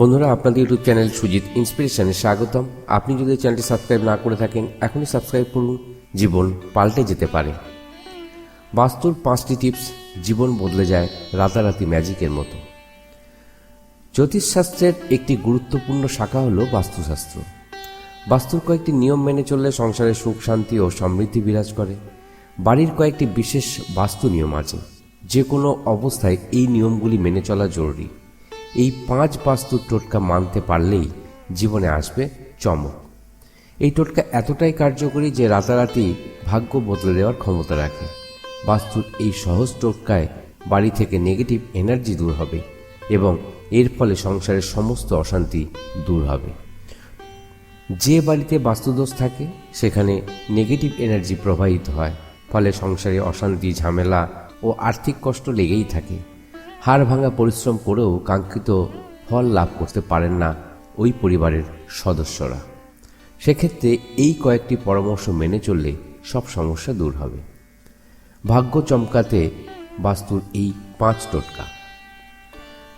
বন্ধুরা, আপনাদের YouTube channel Sujit ইন্সপিরেশনে স্বাগতম। আপনি যদি চ্যানেলটি সাবস্ক্রাইব না করে থাকেন, এখনই সাবস্ক্রাইব করুন। জীবন পাল্টে যেতে পারে। বাস্তুর পাঁচটি টিপস জীবন বদলে যায় রাতারাতি ম্যাজিকের মতো। জ্যোতিষশাস্ত্রের একটি গুরুত্বপূর্ণ শাখা হল বাস্তুশাস্ত্র। বাস্তুর কয়েকটি নিয়ম মেনে চললে সংসারে সুখ, শান্তি ও সমৃদ্ধি বিরাজ করে। বাড়ির কয়েকটি বিশেষ বাস্তু নিয়ম আছে। যে কোনো অবস্থায় এই নিয়মগুলি মেনে চলা জরুরি। এই পাঁচ বাস্তুর টোটকা মানতে পারলেই জীবনে আসবে চমক। এই টোটকা এতটাই কার্যকরী যে রাতারাতি ভাগ্য বদলে দেওয়ার ক্ষমতা রাখে। বাস্তুর এই সহজ টোটকায় বাড়ি থেকে নেগেটিভ এনার্জি দূর হবে এবং এর ফলে সংসারের সমস্ত অশান্তি দূর হবে। যে বাড়িতে বাস্তুদোষ থাকে, সেখানে নেগেটিভ এনার্জি প্রবাহিত হয়, ফলে সংসারে অশান্তি, ঝামেলা ও আর্থিক কষ্ট লেগেই থাকে। হাড় ভাঙা পরিশ্রম করেও কাঙ্ক্ষিত ফল লাভ করতে পারেন না ওই পরিবারের সদস্যরা। সেক্ষেত্রে এই কয়েকটি পরামর্শ মেনে চললে সব সমস্যা দূর হবে। ভাগ্য চমকাতে বাস্তুর এই পাঁচ টোটকা।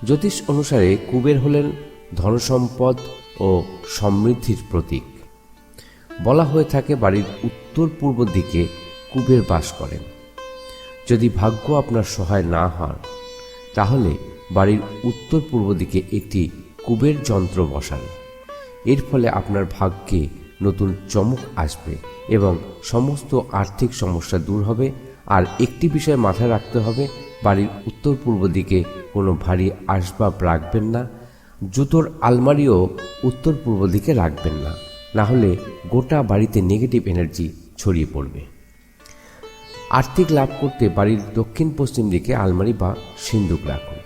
জ্যোতিষ অনুসারে কুবের হলেন ধনসম্পদ ও সমৃদ্ধির প্রতীক। বলা হয়ে থাকে বাড়ির উত্তর পূর্ব দিকে কুবের বাস করেন। যদি ভাগ্য আপনার সহায় না হন তাহলে বাড়ির উত্তর পূর্ব দিকে একটি কুবের যন্ত্র বসান। এর ফলে আপনার ভাগ্যে নতুন চমক আসবে এবং সমস্ত আর্থিক সমস্যা দূর হবে। আর একটি বিষয় মাথায় রাখতে হবে, বাড়ির উত্তর পূর্ব দিকে কোনো ভারী আসবাব রাখবেন না। জুতোর আলমারিও উত্তর পূর্ব দিকে রাখবেন না। না হলে গোটা বাড়িতে নেগেটিভ এনার্জি ছড়িয়ে পড়বে। আর্থিক লাভ করতে বাড়ির দক্ষিণ পশ্চিম দিকে আলমারি বা সিন্দুক রাখুন।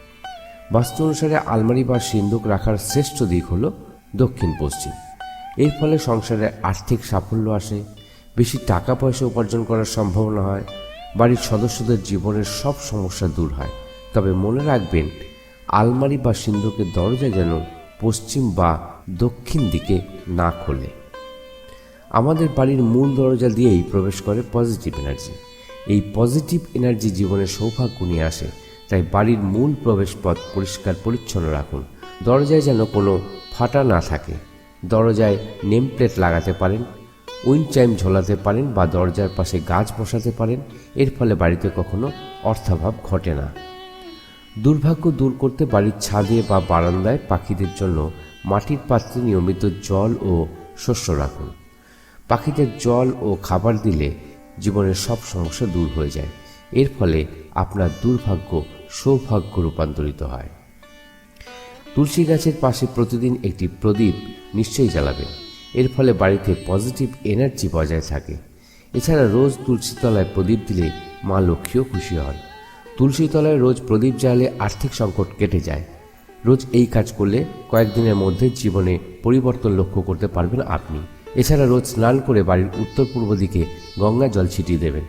বাস্তু অনুসারে আলমারি বা সিন্দুক রাখার শ্রেষ্ঠ দিক হল দক্ষিণ পশ্চিম। এর ফলে সংসারে আর্থিক সাফল্য আসে, বেশি টাকা পয়সা উপার্জন করার সম্ভাবনা হয়, বাড়ির সদস্যদের জীবনের সব সমস্যা দূর হয়। তবে মনে রাখবেন, আলমারি বা সিন্ধুকের দরজা যেন পশ্চিম বা দক্ষিণ দিকে না খোলে। আমাদের বাড়ির মূল দরজা দিয়েই প্রবেশ করে পজিটিভ এনার্জি। এই পজিটিভ এনার্জি জীবনে সৌভাগ্য নিয়ে আসে। তাই বাড়ির মূল প্রবেশপথ পরিষ্কার পরিচ্ছন্ন রাখুন। দরজায় যেন কোনো ফাটা না থাকে। দরজায় নেম প্লেট লাগাতে পারেন, উইন্ড চাইম ঝোলাতে পারেন বা দরজার পাশে গাছ বসাতে পারেন। এর ফলে বাড়িতে কখনো অর্থাভাব ঘটে না। দুর্ভাগ্য দূর করতে বাড়ির ছাদে বা বারান্দায় পাখিদের জন্য মাটির পাত্রে নিয়মিত জল ও শস্য রাখুন। পাখিদের জল ও খাবার দিলে জীবনের সব সমস্যা দূর হয়ে যায়। এর ফলে আপনার দুর্ভাগ্য সৌভাগ্য রূপান্তরিত হয়। তুলসী গাছের পাশে প্রতিদিন একটি প্রদীপ নিশ্চয়ই জ্বালাবেন এর ফলে বাড়িতে পজিটিভ এনার্জি বজায় থাকে। এছাড়া রোজ তুলসী তলায় প্রদীপ দিলে মা লক্ষ্মীও খুশি হন। তুলসী তলায় রোজ প্রদীপ জ্বালে আর্থিক সংকট কেটে যায়। রোজ এই কাজ করলে কয়েকদিনের মধ্যে জীবনে পরিবর্তন লক্ষ্য করতে পারবেন আপনি। এছাড়া রোজ স্নান করে বাড়ির উত্তর পূর্ব দিকে গঙ্গা জল ছিটিয়ে দেবেন।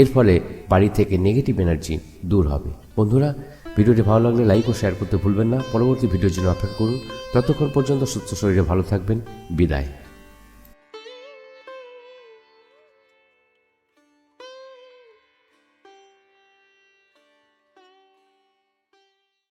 এর ফলে বাড়ি থেকে নেগেটিভ এনার্জি দূর হবে। বন্ধুরা, ভিডিওটি ভালো লাগলে লাইক ও শেয়ার করতে ভুলবেন না। পরবর্তী ভিডিওর জন্য অপেক্ষা করুন। ততক্ষণ পর্যন্ত সুস্থ শরীরে ভালো থাকবেন। বিদায়।